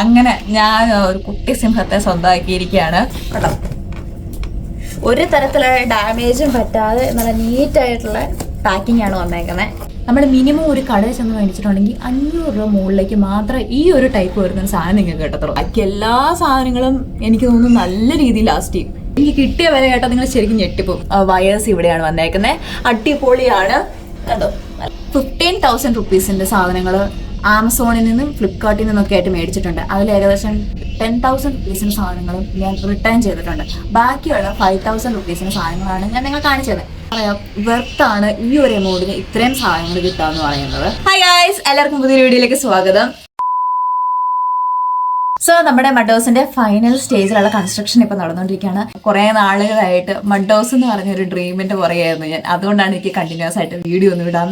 അങ്ങനെ ഞാൻ ഒരു കുട്ടി സിംഹത്തെ സ്വന്തമാക്കിയിരിക്കുകയാണ്. കേട്ടോ ഒരു തരത്തിലുള്ള ഡാമേജും പറ്റാതെ നല്ല നീറ്റ് ആയിട്ടുള്ള പാക്കിംഗ് ആണ് വന്നേക്കുന്നത് നമ്മൾ മിനിമം ഒരു കടയിൽ ചെന്ന് മേടിച്ചിട്ടുണ്ടെങ്കിൽ അഞ്ഞൂറ് രൂപ മുകളിലേക്ക് മാത്രമേ ഈ ഒരു ടൈപ്പ് വരുന്ന സാധനം നിങ്ങൾക്ക് കിട്ടത്തുള്ളൂ. ബാക്കി എല്ലാ സാധനങ്ങളും എനിക്ക് തോന്നുന്നു നല്ല രീതിയിൽ ലാസ്റ്റ് ചെയ്യും. എനിക്ക് കിട്ടിയ വില കേട്ടാൽ നിങ്ങൾ ശരിക്കും ഞെട്ടിപ്പോവും. വയേഴ്സ് ഇവിടെയാണ് വന്നേക്കുന്നത് അടിപൊളിയാണ്. കണ്ടോ? ഫിഫ്റ്റീൻ തൗസൻഡ് റുപ്പീസിന്റെ സാധനങ്ങൾ ആമസോണിൽ നിന്നും ഫ്ലിപ്കാർട്ടിൽ നിന്നൊക്കെ ആയിട്ട് മേടിച്ചിട്ടുണ്ട്. അതിൽ ഏകദേശം ടെൻ തൗസൻഡ് റുപ്പീസിന് സാധനങ്ങളും ഞാൻ റിട്ടേൺ ചെയ്തിട്ടുണ്ട്. ബാക്കിയുള്ള ഫൈവ് തൗസൻഡ് റുപ്പീസിന് സാധനങ്ങളാണ് ഞാൻ നിങ്ങൾ കാണിച്ചത്. വെർത്താണ് ഈ ഒരു എമൗണ്ടിന് ഇത്രയും സാധനങ്ങൾ കിട്ടാന്ന് പറയുന്നത്. ഹൈ ഗായ്സ് എല്ലാവർക്കും പുതിയ വീഡിയോയിലേക്ക് സ്വാഗതം. സോ നമ്മുടെ മഡോസിന്റെ ഫൈനൽ സ്റ്റേജിലുള്ള കൺസ്ട്രക്ഷൻ ഇപ്പൊ നടന്നുകൊണ്ടിരിക്കുകയാണ്. കുറെ നാളുകളായിട്ട് മഡോസ് എന്ന് പറഞ്ഞ ഒരു ഡ്രീമിന്റെ പുറകെയായിരുന്നു ഞാൻ. അതുകൊണ്ടാണ് എനിക്ക് കണ്ടിന്യൂസ് ആയിട്ട് വീഡിയോ ഒന്നും ഇടാൻ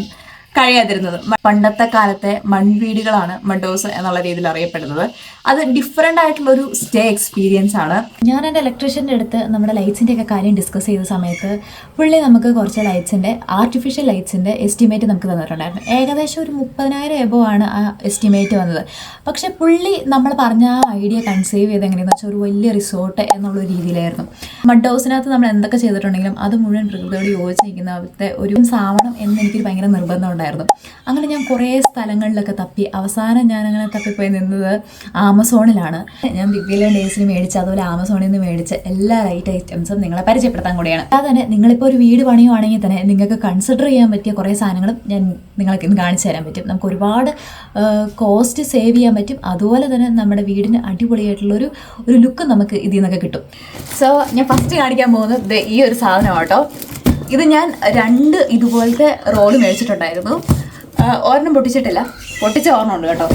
കഴിയാതിരുന്നത്. പണ്ടത്തെ കാലത്തെ മൺവീടുകളാണ് മഡോസ് എന്നുള്ള രീതിയിൽ അറിയപ്പെടുന്നത്. അത് ഡിഫറെന്റ് ആയിട്ടുള്ള ഒരു സ്റ്റേ എക്സ്പീരിയൻസ് ആണ്. ഞാൻ എന്റെ ഇലക്ട്രീഷ്യന്റെ അടുത്ത് നമ്മുടെ ലൈറ്റ്സിന്റെ ഒക്കെ കാര്യം ഡിസ്കസ് ചെയ്ത സമയത്ത് പുള്ളി നമുക്ക് കുറച്ച് ലൈറ്റ്സിന്റെ ആർട്ടിഫിഷ്യൽ ലൈറ്റ്സിന്റെ എസ്റ്റിമേറ്റ് നമുക്ക് തന്നിട്ടുണ്ടായിരുന്നു. ഏകദേശം ഒരു മുപ്പതിനായിരം എബോ ആണ് ആ എസ്റ്റിമേറ്റ് വന്നത്. പക്ഷേ പുള്ളി നമ്മൾ പറഞ്ഞ ആ ഐഡിയ കൺസേവ് ചെയ്ത് എങ്ങനെയാണെന്ന് വെച്ചാൽ ഒരു വലിയ റിസോർട്ട് എന്നുള്ള രീതിയിലായിരുന്നു. മഡ് ഹൗസിനകത്ത് നമ്മൾ എന്തൊക്കെ ചെയ്തിട്ടുണ്ടെങ്കിലും അത് മുഴുവൻ പ്രകൃതിയോട് യോജിച്ചിരിക്കുന്ന ഒരു സാവണം എന്ന് എനിക്ക് ഭയങ്കര നിർബന്ധം ഉണ്ടായിരുന്നു. അങ്ങനെ ഞാൻ കുറേ സ്ഥലങ്ങളിലൊക്കെ തപ്പി. അവസാനം ഞാൻ അങ്ങനെ തപ്പിപ്പോയി നിന്നത് ആമസോണിലാണ്. ഞാൻ ബിഗ് ബില്യൺ ഡേയ്സിന് മേടിച്ച അതുപോലെ ആമസോണിൽ നിന്ന് മേടിച്ച എല്ലാ റൈറ്റ് ഐറ്റംസും നിങ്ങളെ പരിചയപ്പെടുത്താൻ കൂടിയാണ്. അതാ തന്നെ നിങ്ങളിപ്പോൾ ഒരു വീട് പണിയുവാണെങ്കിൽ തന്നെ നിങ്ങൾക്ക് കൺസിഡർ ചെയ്യാൻ പറ്റിയ കുറേ സാധനങ്ങളും ഞാൻ നിങ്ങൾക്ക് ഇന്ന് കാണിച്ചു തരാൻ പറ്റും. നമുക്ക് ഒരുപാട് കോസ്റ്റ് സേവ് ചെയ്യാൻ പറ്റും. അതുപോലെ തന്നെ നമ്മുടെ വീടിന് അടിപൊളിയായിട്ടുള്ളൊരു ഒരു ലുക്ക് നമുക്ക് ഇതിൽ നിന്നൊക്കെ കിട്ടും. സോ ഞാൻ ഫസ്റ്റ് കാണിക്കാൻ പോകുന്നത് ഈ ഒരു സാധനം കേട്ടോ ഇത് ഞാൻ രണ്ട് ഇതുപോലത്തെ റോൾ മേടിച്ചിട്ടുണ്ടായിരുന്നു. ഒരെണ്ണം പൊട്ടിച്ചിട്ടില്ല. പൊട്ടിച്ച ഒരെണ്ണം ഉണ്ട് കേട്ടോ.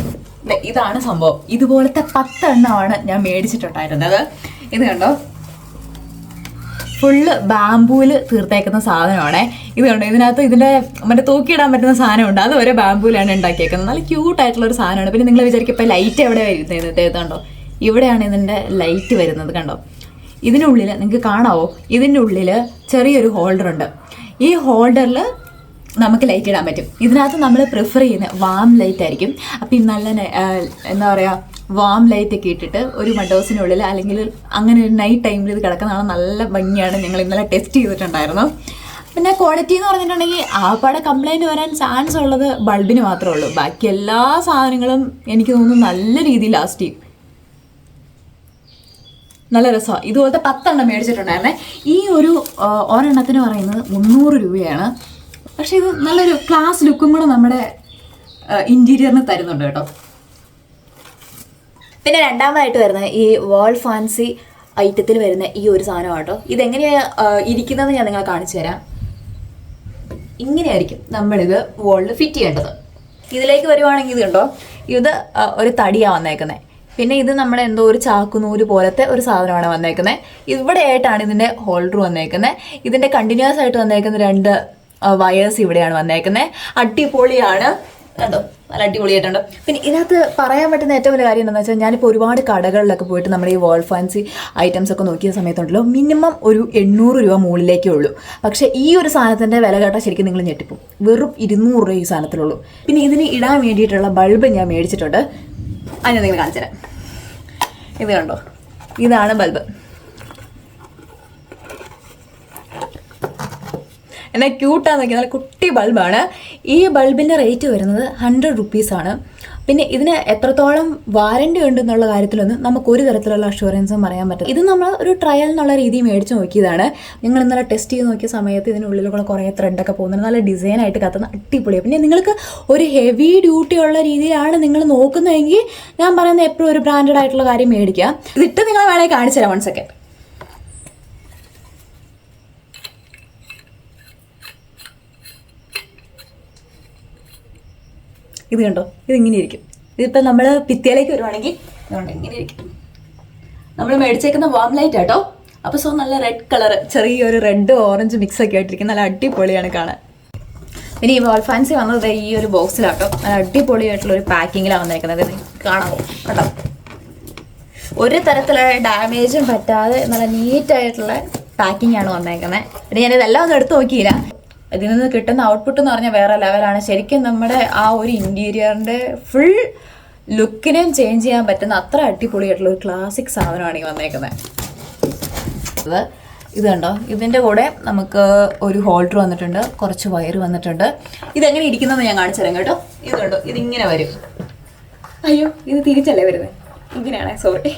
ഇതാണ് സംഭവം. ഇതുപോലത്തെ പത്തെണ്ണമാണ് ഞാൻ മേടിച്ചിട്ടുണ്ടായിരുന്നത്. ഇത് കണ്ടോ? ഫുള്ള് ബാമ്പൂൽ തീർത്തേക്കുന്ന സാധനമാണേ. ഇത് കണ്ടോ? ഇതിനകത്ത് ഇതിന്റെ മറ്റേ തൂക്കിയിടാൻ പറ്റുന്ന സാധനമുണ്ട്. അത് വരെ ബാമ്പൂലാണ് ഉണ്ടാക്കിയേക്കുന്നത്. നല്ല ക്യൂട്ടായിട്ടുള്ള ഒരു സാധനമാണ്. പിന്നെ നിങ്ങൾ വിചാരിക്കും ഇപ്പം ലൈറ്റ് എവിടെ വരുന്നത് കണ്ടോ? ഇവിടെയാണ് ഇതിന്റെ ലൈറ്റ് വരുന്നത്. കണ്ടോ? ഇതിനുള്ളിൽ നിങ്ങൾക്ക് കാണാവോ? ഇതിന്റെ ഉള്ളിൽ ചെറിയൊരു ഹോൾഡർ ഉണ്ട്. ഈ ഹോൾഡറിൽ നമുക്ക് ലൈറ്റ് ഇടാൻ പറ്റും. ഇതിനകത്ത് നമ്മൾ പ്രിഫർ ചെയ്യുന്ന വാം ലൈറ്റ് ആയിരിക്കും. അപ്പം ഈ നല്ല എന്താ പറയുക വാം ലൈറ്റ് ഒക്കെ ഇട്ടിട്ട് ഒരു മഡോസിനുള്ളിൽ അല്ലെങ്കിൽ അങ്ങനെ ഒരു നൈറ്റ് ടൈമിൽ ഇത് കിടക്കുന്നതാണ് നല്ല ഭംഗിയാണ്. ഞങ്ങൾ ഇന്നലെ ടെസ്റ്റ് ചെയ്തിട്ടുണ്ടായിരുന്നു. പിന്നെ ക്വാളിറ്റി എന്ന് പറഞ്ഞിട്ടുണ്ടെങ്കിൽ ആപ്പാടെ കംപ്ലൈന്റ് വരാൻ ചാൻസ് ഉള്ളത് ബൾബിന് മാത്രമേ ഉള്ളൂ. ബാക്കി എല്ലാ സാധനങ്ങളും എനിക്ക് തോന്നുന്നു നല്ല രീതിയിൽ ലാസ്റ്റ് ചെയ്യും. നല്ല രസമാണ് ഇതുപോലത്തെ പത്തെണ്ണം മേടിച്ചിട്ടുണ്ടായിരുന്നേ. ഈ ഒരു ഒരെണ്ണത്തിന് പറയുന്നത് മുന്നൂറ് രൂപയാണ്. പക്ഷേ ഇത് നല്ലൊരു ക്ലാസ് ലുക്കും കൂടെ നമ്മുടെ ഇന്റീരിയറിന് തരുന്നുണ്ട് കേട്ടോ. പിന്നെ രണ്ടാമതായിട്ട് വരുന്ന ഈ വാൾ ഫാൻസി ഐറ്റത്തിൽ വരുന്ന ഈ ഒരു സാധനം കേട്ടോ. ഇതെങ്ങനെയാണ് ഇരിക്കുന്നത് ഞാൻ നിങ്ങളെ കാണിച്ചു തരാം. ഇങ്ങനെയായിരിക്കും നമ്മളിത് വോളിൽ ഫിറ്റ് ചെയ്യേണ്ടത്. ഇതിലേക്ക് വരുവാണെങ്കിൽ ഇത് കണ്ടോ ഇത് ഒരു തടിയാണ് വന്നേക്കുന്നത് പിന്നെ ഇത് നമ്മുടെ എന്തോ ഒരു ചാക്കുനൂര് പോലത്തെ ഒരു സാധനമാണ് വന്നേക്കുന്നത് ഇവിടെ ആയിട്ടാണ് ഇതിന്റെ ഹോൾഡർ വന്നേക്കുന്നത് ഇതിന്റെ കണ്ടിന്യൂസ് ആയിട്ട് വന്നേക്കുന്ന രണ്ട് വയേഴ്സ് ഇവിടെയാണ് വന്നേക്കുന്നത് അടിപൊളിയാണ്. കണ്ടോ? നല്ല അടിപൊളിയായിട്ടുണ്ട്. പിന്നെ ഇതിനകത്ത് പറയാൻ പറ്റുന്ന ഏറ്റവും വലിയ കാര്യം എന്താണെന്ന് വെച്ചാൽ ഞാനിപ്പോൾ ഒരുപാട് കടകളിലൊക്കെ പോയിട്ട് നമ്മുടെ ഈ വാൾ ഫാൻസി ഐറ്റംസ് ഒക്കെ നോക്കിയ സമയത്തുണ്ടല്ലോ മിനിമം ഒരു എണ്ണൂറ് രൂപ മുകളിലേക്കേ ഉള്ളൂ. പക്ഷേ ഈ ഒരു സാധനത്തിന്റെ വില കേട്ടാൽ ശരിക്കും നിങ്ങൾ ഞെട്ടിപ്പോൾ വെറും ഇരുന്നൂറ് രൂപ ഈ സാധനത്തിലുള്ളൂ. പിന്നെ ഇതിന് ഇടാൻ വേണ്ടിയിട്ടുള്ള ബൾബ് ഞാൻ മേടിച്ചിട്ടുണ്ട്. അത് ഞാൻ നിങ്ങൾ കാണിച്ചു തരാം. ഇത് കണ്ടോ? ഇതാണ് ബൾബ്. എന്നാൽ ക്യൂട്ടാന്നൊക്കെ നല്ല കുട്ടി ബൾബാണ് ഈ ബൾബിന്റെ റേറ്റ് വരുന്നത് ഹൺഡ്രഡ് റുപ്പീസാണ് പിന്നെ ഇതിന് എത്രത്തോളം വാറണ്ടി ഉണ്ട് എന്നുള്ള കാര്യത്തിലൊന്നും നമുക്ക് ഒരു തരത്തിലുള്ള അഷുറൻസും പറയാൻ പറ്റില്ല. ഇത് നമ്മൾ ഒരു ട്രയൽ എന്നുള്ള രീതിയിൽ മേടിച്ച് നോക്കിയതാണ്. നിങ്ങൾ ഇന്നലെ ടെസ്റ്റ് ചെയ്ത് നോക്കിയ സമയത്ത് ഇതിനുള്ളിലൂടെ കുറേ ത്രെഡൊക്കെ പോകുന്നുണ്ട്. നല്ല ഡിസൈനായിട്ട് കത്തുന്ന അടിപൊളിയാണ് പിന്നെ നിങ്ങൾക്ക് ഒരു ഹെവി ഡ്യൂട്ടി ഉള്ള രീതിയിലാണ് നിങ്ങൾ നോക്കുന്നതെങ്കിൽ ഞാൻ പറയുന്നത് എപ്പോഴും ഒരു ബ്രാൻഡഡ് ആയിട്ടുള്ള കാര്യം മേടിക്കുക ഇതിട്ട് നിങ്ങൾ വേണമെങ്കിൽ കാണിച്ചു തരാം. വൺ സെക്കൻഡ് ഇത് കണ്ടോ? ഇത് ഇങ്ങനെ ഇരിക്കും. ഇതിപ്പോൾ നമ്മൾ ഭിത്തിയിലേക്ക് വരുവാണെങ്കിൽ ഇങ്ങനെ ഇരിക്കും. നമ്മൾ മേടിച്ചേക്കുന്ന വാം ലൈറ്റ് ആട്ടോ. അപ്പോൾ സോ നല്ല റെഡ് കളർ ചെറിയൊരു റെഡ് ഓറഞ്ച് മിക്സ് ഒക്കെ ആയിട്ടിരിക്കും. നല്ല അടിപൊളിയാണ് കാണാൻ. ഇനി ഈ വാൾ ഫാൻസി വന്നത് ഈ ഒരു ബോക്സിലാട്ടോ നല്ല അടിപൊളിയായിട്ടുള്ള ഒരു പാക്കിങ്ങിലാണ് വന്നേക്കുന്നത്. കാണാം കേട്ടോ ഒരു തരത്തിലുള്ള ഡാമേജും പറ്റാതെ നല്ല നീറ്റായിട്ടുള്ള പാക്കിംഗ് ആണ് വന്നേക്കുന്നത്. പിന്നെ ഞാൻ ഇതെല്ലാം ഒന്നും എടുത്തു നോക്കിയില്ല. ഇതിൽ നിന്ന് കിട്ടുന്ന ഔട്ട്പുട്ട് എന്ന് പറഞ്ഞാൽ വേറെ ലെവലാണ് ശരിക്കും നമ്മുടെ ആ ഒരു ഇന്റീരിയറിന്റെ ഫുൾ ലുക്കിനെയും ചേഞ്ച് ചെയ്യാൻ പറ്റുന്ന അത്ര അടിപൊളിയായിട്ടുള്ള ഒരു ക്ലാസിക് സാധനമാണ് ഈ വന്നേക്കുന്നത്. ഇത് കണ്ടോ? ഇതിന്റെ കൂടെ നമുക്ക് ഒരു ഹോൾഡർ വന്നിട്ടുണ്ട്. കുറച്ച് വയർ വന്നിട്ടുണ്ട്. ഇതെങ്ങനെ ഇരിക്കുന്നതെന്ന് ഞാൻ കാണിച്ചു തരാം കേട്ടോ. ഇത് കണ്ടോ? ഇതിങ്ങനെ വരും. അയ്യോ ഇത് തിരിച്ചല്ലേ വരുന്നത്? ഇങ്ങനെയാണേ sorry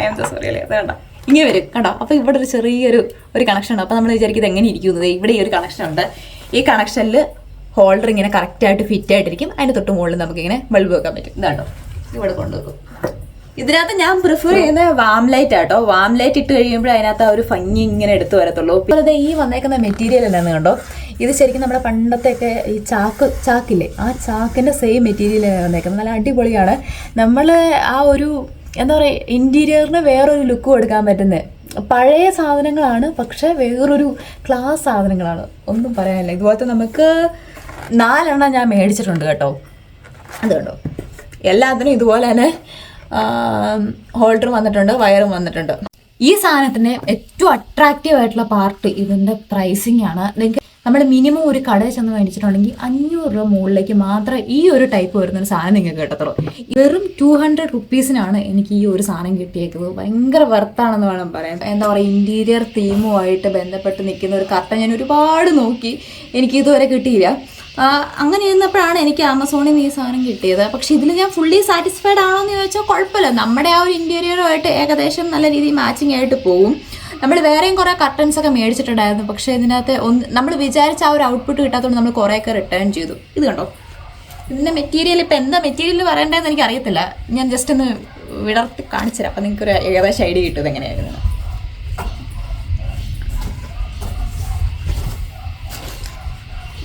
I M so sorry അല്ലേ? അത് കണ്ടോ? ഇങ്ങനെ വരും. കണ്ടോ? അപ്പോൾ ഇവിടെ ഒരു ചെറിയൊരു ഒരു കണക്ഷൻ ഉണ്ട്. അപ്പോൾ നമ്മൾ വിചാരിക്കും ഇത് എങ്ങനെ ഇരിക്കുന്നത് ഇവിടെ ഈ ഒരു കണക്ഷൻ ഉണ്ട്. ഈ കണക്ഷനിൽ ഹോൾഡർ ഇങ്ങനെ കറക്റ്റായിട്ട് ഫിറ്റ് ആയിട്ടിരിക്കും. അതിന്റെ തൊട്ട് മുകളിൽ നമുക്കിങ്ങനെ ബൾബ് വെക്കാൻ പറ്റും. ഇതാണ്ടോ ഇവിടെ കൊണ്ടുവെക്കും. ഇതിനകത്ത് ഞാൻ പ്രിഫർ ചെയ്യുന്ന വാം ലൈറ്റ് ആട്ടോ. വാം ലൈറ്റ് ഇട്ട് കഴിയുമ്പോൾ അതിനകത്ത് ആ ഒരു ഭംഗി ഇങ്ങനെ എടുത്തു വരത്തുള്ളൂ. ദേ ഈ വന്നേക്കുന്ന മെറ്റീരിയൽ എന്താണെന്ന് കണ്ടോ? ഇത് ശരിക്കും നമ്മുടെ പണ്ടത്തെയൊക്കെ ഈ ചാക്ക് ചാക്കില്ലേ? ആ ചാക്കിന്റെ സെയിം മെറ്റീരിയൽ വന്നേക്കുന്നത്. നല്ല അടിപൊളിയാണ്. നമ്മൾ ആ ഒരു എന്താ പറയുക ഇന്റീരിയറിന് വേറൊരു ലുക്ക് കൊടുക്കാൻ പറ്റുന്നത് പഴയ സാധനങ്ങളാണ് പക്ഷേ വേറൊരു ക്ലാസ് സാധനങ്ങളാണ്. ഒന്നും പറയാനില്ല. ഇതുപോലത്തെ നമുക്ക് നാലെണ്ണം ഞാൻ മേടിച്ചിട്ടുണ്ട് കേട്ടോ. അത് കണ്ടോ? എല്ലാത്തിനും ഇതുപോലെ തന്നെ ഹോൾഡറും വന്നിട്ടുണ്ട് വയറും വന്നിട്ടുണ്ട്. ഈ സാധനത്തിന് ഏറ്റവും അട്രാക്റ്റീവ് ആയിട്ടുള്ള പാർട്ട് ഇതിന്റെ പ്രൈസിങ് ആണ്. നിങ്ങൾക്ക് നമ്മൾ മിനിമം ഒരു കടയിൽ ചെന്ന് മേടിച്ചിട്ടുണ്ടെങ്കിൽ അഞ്ഞൂറ് രൂപ മുകളിലേക്ക് മാത്രമേ ഈ ഒരു ടൈപ്പ് വരുന്ന ഒരു സാധനം നിങ്ങൾക്ക് കിട്ടത്തുള്ളൂ. വെറും ടു ഹൺഡ്രഡ് റുപ്പീസിനാണ് എനിക്ക് ഈ ഒരു സാധനം കിട്ടിയേക്കുന്നത്. ഭയങ്കര വർത്താണെന്ന് വേണം പറയാൻ. എന്താ പറയുക ഇന്റീരിയർ തീമുമായിട്ട് ബന്ധപ്പെട്ട് നിൽക്കുന്ന ഒരു കർട്ടൻ ഞാൻ ഒരുപാട് നോക്കി എനിക്ക് ഇതുവരെ കിട്ടിയില്ല. അങ്ങനെ ഇരുന്നപ്പോഴാണ് എനിക്ക് ആമസോണിൽ നിന്ന് ഈ സാധനം കിട്ടിയത്. പക്ഷെ ഇതിൽ ഞാൻ ഫുള്ളി സാറ്റിസ്ഫൈഡ് ആണോ എന്ന് ചോദിച്ചാൽ കുഴപ്പമില്ല. നമ്മുടെ ആ ഒരു ഇന്റീരിയറുമായിട്ട് ഏകദേശം നല്ല രീതിയിൽ മാച്ചിങ് ആയിട്ട് പോകും നമ്മൾ വേറെയും കുറേ കർട്ടൻസ് ഒക്കെ മേടിച്ചിട്ടുണ്ടായിരുന്നു. പക്ഷേ ഇതിനകത്ത് ഒന്ന് നമ്മൾ വിചാരിച്ച ആ ഒരു ഔട്ട്പുട്ട് കിട്ടാത്തതുകൊണ്ട് നമ്മൾ കുറേയൊക്കെ റിട്ടേൺ ചെയ്തു. ഇത് കണ്ടോ? ഇതിന്റെ മെറ്റീരിയൽ ഇപ്പം എന്താ മെറ്റീരിയൽ പറയേണ്ടതെന്ന് എനിക്ക് അറിയത്തില്ല ഞാൻ ജസ്റ്റ് ഒന്ന് വിടർത്തി കാണിച്ചു തരാം. അപ്പം നിങ്ങൾക്ക് ഒരു ഏകദേശം ഐഡിയ കിട്ടും എങ്ങനെയായിരുന്നു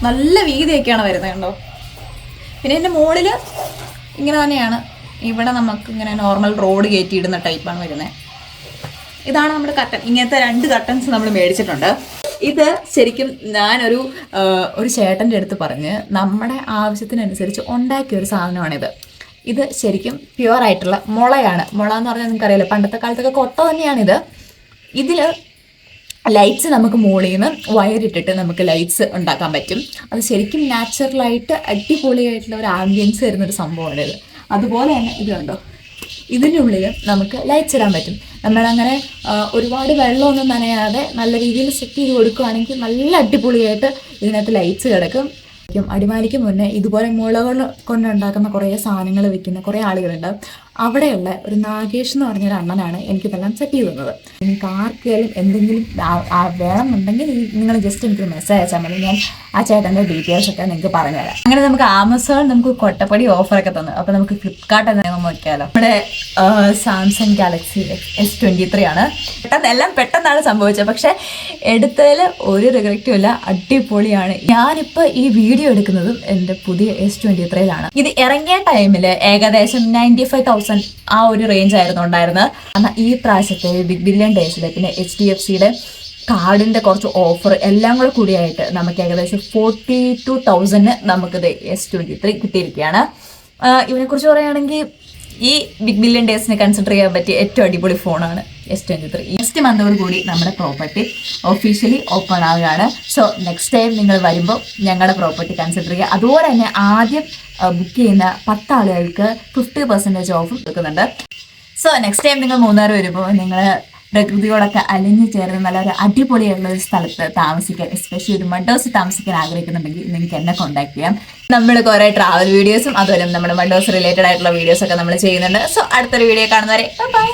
നല്ല വീതിയൊക്കെയാണ് വരുന്നത് കണ്ടോ? പിന്നെ ഇതിന്റെ മുകളിൽ ഇങ്ങനെ തന്നെയാണ്. ഇവിടെ നമുക്ക് ഇങ്ങനെ നോർമൽ റോഡ് കയറ്റിയിടുന്ന ടൈപ്പാണ് വരുന്നത്. ഇതാണ് നമ്മുടെ കട്ടൻ ഇങ്ങനത്തെ രണ്ട് കട്ടൻസ് നമ്മൾ മേടിച്ചിട്ടുണ്ട്. ഇത് ശരിക്കും ഞാനൊരു ഒരു ചേട്ടന്റെ അടുത്ത് പറഞ്ഞ് നമ്മുടെ ആവശ്യത്തിനനുസരിച്ച് ഉണ്ടാക്കിയ ഒരു സാധനമാണിത്. ഇത് ശരിക്കും പ്യുവർ ആയിട്ടുള്ള മുളയാണ്. മുള എന്ന് പറഞ്ഞാൽ നിങ്ങൾക്കറിയാലോ പണ്ടത്തെ കാലത്തൊക്കെ കൊട്ട തന്നെയാണിത്. ഇതിൽ ലൈറ്റ്സ് നമുക്ക് മുകളിൽ നിന്ന് വയറിട്ടിട്ട് നമുക്ക് ലൈറ്റ്സ് ഉണ്ടാക്കാൻ പറ്റും. അത് ശരിക്കും നാച്ചുറലായിട്ട് അടിപൊളിയായിട്ടുള്ള ഒരു ആംബിയൻസ് വരുന്നൊരു സംഭവമാണിത്. അതുപോലെ തന്നെ ഇതുണ്ടോ ഇതിന്റെ ഉള്ളിൽ നമുക്ക് ലൈറ്റ്സ് ഇടാൻ പറ്റും. നമ്മളങ്ങനെ ഒരുപാട് വെള്ളമൊന്നും നനയാതെ നല്ല രീതിയിൽ സെറ്റ് ചെയ്ത് കൊടുക്കുകയാണെങ്കിൽ നല്ല അടിപൊളിയായിട്ട് ഇതിനകത്ത് ലൈറ്റ്സ് കിടക്കും ും. അടിമാലിക്ക് മുന്നേ ഇതുപോലെ മുളകൾ കൊണ്ടുണ്ടാക്കുന്ന കുറേ സാധനങ്ങൾ വിൽക്കുന്ന കുറേ ആളുകളുണ്ട്. അവിടെയുള്ള ഒരു നാഗേഷ് എന്ന് പറഞ്ഞൊരു അണ്ണനാണ് എനിക്കിതെല്ലാം സെറ്റ് ചെയ്ത് തന്നത് നിങ്ങൾക്ക് ആർക്കെങ്കിലും എന്തെങ്കിലും വേണമെന്നുണ്ടെങ്കിൽ നിങ്ങൾ ജസ്റ്റ് എനിക്കൊരു മെസ്സേജ് അയച്ചാൽ മതി. ഞാൻ ആ ചേട്ടന്റെ ഡീറ്റെയിൽസ് ഒക്കെ നിങ്ങൾക്ക് പറഞ്ഞു തരാം അങ്ങനെ നമുക്ക് ആമസോൺ നമുക്ക് കൊട്ടപ്പടി ഓഫറൊക്കെ തന്നു. അപ്പോൾ നമുക്ക് ഫ്ലിപ്കാർട്ട് എന്ന് നോക്കിയാലോ. നമ്മുടെ Samsung Galaxy S twenty three ആണ്. പെട്ടെന്ന് എല്ലാം പെട്ടെന്നാണ് സംഭവിച്ചത്. പക്ഷെ എടുത്തതിൽ ഒരു റിഗ്രറ്റും ഇല്ല. അടിപൊളിയാണ്. ഞാനിപ്പോൾ ഈ വീഡിയോ എടുക്കുന്നതും എന്റെ പുതിയ എസ് ട്വന്റി ത്രീയിലാണ് ഇത് ഇറങ്ങിയ ടൈമിൽ ഏകദേശം നയന്റി ഫൈവ് തൗസൻഡ് ആ ഒരു റേഞ്ച് ആയിരുന്നു ഉണ്ടായിരുന്നത്. എന്നാൽ ഈ പ്രാവശ്യത്തെ ബിഗ് ബില്യൺ ഡേയ്സിലെ പിന്നെ എച്ച് ഡി എഫ് സിയുടെ കാർഡിന്റെ കുറച്ച് ഓഫർ എല്ലാം കൂടെ കൂടിയായിട്ട് നമുക്ക് ഏകദേശം ഫോർട്ടി ടു തൗസൻഡിന് നമുക്കിത് എസ് ട്വന്റി ത്രീ കിട്ടിയിരിക്കുകയാണ്. ഇതിനെക്കുറിച്ച് പറയുകയാണെങ്കിൽ ഈ ബിഗ് ബില്യൺ ഡേസിന് കൺസിഡർ ചെയ്യാൻ പറ്റിയ ഏറ്റവും അടിപൊളി ഫോണാണ് എസ് ട്വന്റി ത്രീ നെക്സ്റ്റ് മന്തോട് കൂടി നമ്മുടെ പ്രോപ്പർട്ടി ഒഫീഷ്യലി ഓപ്പൺ ആവുകയാണ്. സോ നെക്സ്റ്റ് ടൈം നിങ്ങൾ വരുമ്പോൾ ഞങ്ങളുടെ പ്രോപ്പർട്ടി കൺസിഡർ ചെയ്യുക. അതുപോലെ തന്നെ ആദ്യം ബുക്ക് ചെയ്യുന്ന പത്ത് ആളുകൾക്ക് ഫിഫ്റ്റി പെർസെന്റേജ് ഓഫും കൊടുക്കുന്നുണ്ട്. സോ നെക്സ്റ്റ് ടൈം നിങ്ങൾ മൂന്നാർ വരുമ്പോൾ നിങ്ങൾ പ്രകൃതിയോടൊക്കെ അലിഞ്ഞു ചേർന്ന് നല്ലൊരു അടിപൊളിയായിട്ടുള്ള ഒരു സ്ഥലത്ത് താമസിക്കാൻ എസ്പെഷ്യലി ഒരു മഡോസ് താമസിക്കാൻ ആഗ്രഹിക്കുന്നുണ്ടെങ്കിൽ നിങ്ങൾക്ക് എന്നെ കോൺടാക്ട് ചെയ്യാം. നമ്മൾ കുറേ ട്രാവൽ വീഡിയോസും അതുപോലെ നമ്മുടെ മഡോസ് റിലേറ്റഡ് ആയിട്ടുള്ള വീഡിയോസ് ഒക്കെ നമ്മൾ ചെയ്യുന്നുണ്ട്. സോ അടുത്തൊരു വീഡിയോ കാണുന്നവരെ ബൈ